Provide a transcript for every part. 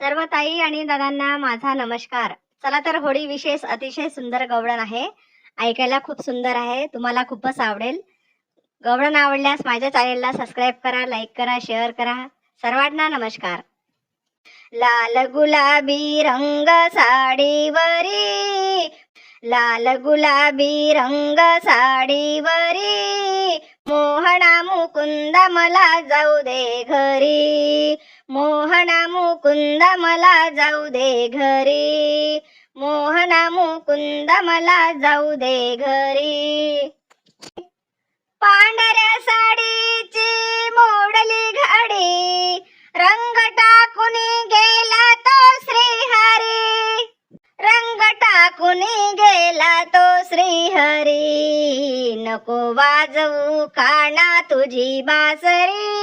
सर्व ताई आणि दादांना माझा नमस्कार. चला तर होळी विशेष अतिशय सुंदर गवळण आहे. ऐकायला खूप सुंदर आहे. तुम्हाला खूपच आवडेल. गवळण आवडल्यास माझ्या चॅनेलला सबस्क्राईब करा लाईक करा शेअर करा. सर्वांना नमस्कार. लाल गुलाबी रंग साडीवरी. लाल गुलाबी रंग साडीवरी. मोहना मुकुंद मला जाऊ दे घरी. मुकुंद मला जाऊ दे घरी. मोहना मुकुंद मला जाऊ दे घरी. पांढऱ्या साडीची मोडली घाडी. रंग टाकून गेला तो श्रीहरी. रंग टाकून गेला तो श्रीहरी. नको वाजवू काना तुझी बासरी.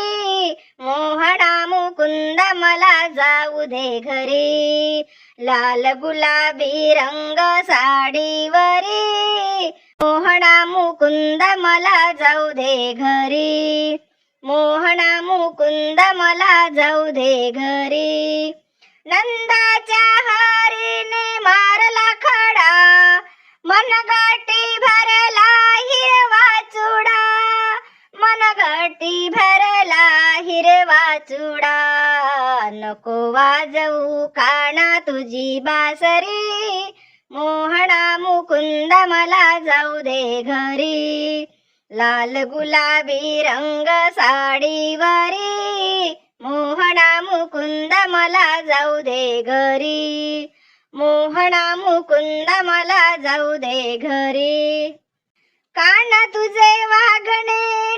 दे घरी. लाल गुलाबी रंग साडीवरी. मोहना मुकुंद मला जाऊ दे घरी. मोहना मुकुंद मला जाऊ दे घरी. नंदाच्या हरीने मारला खडा. मनगटी भरला हिरवा चुडा. मनगटी भरला हिरवा चुडा. नको वाजवू काना तुझी बासरी. मोहना मुकुंद मला जाऊ दे घरी. लाल गुलाबी रंग साडीवरी. मोहना मुकुंद मला जाऊ दे घरी. मोहना मुकुंद मला जाऊ दे घरी. कान तुझे वागणे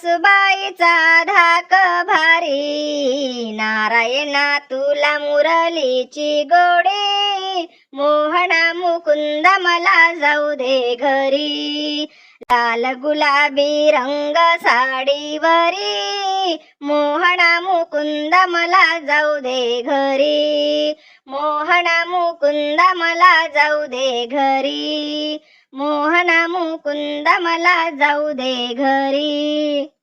सासूबाईचा धाक भारी. नारायणा तुला मुरलीची गोडी. मोहना मुकुंद मला जाऊ दे घरी. लाल गुलाबी रंग साडीवरी. मोहना मुकुंद मला जाऊ दे घरी. मोहना मुकुंद मला जाऊ दे घरी. मोहना मुकुंद मला जाऊ दे घरी.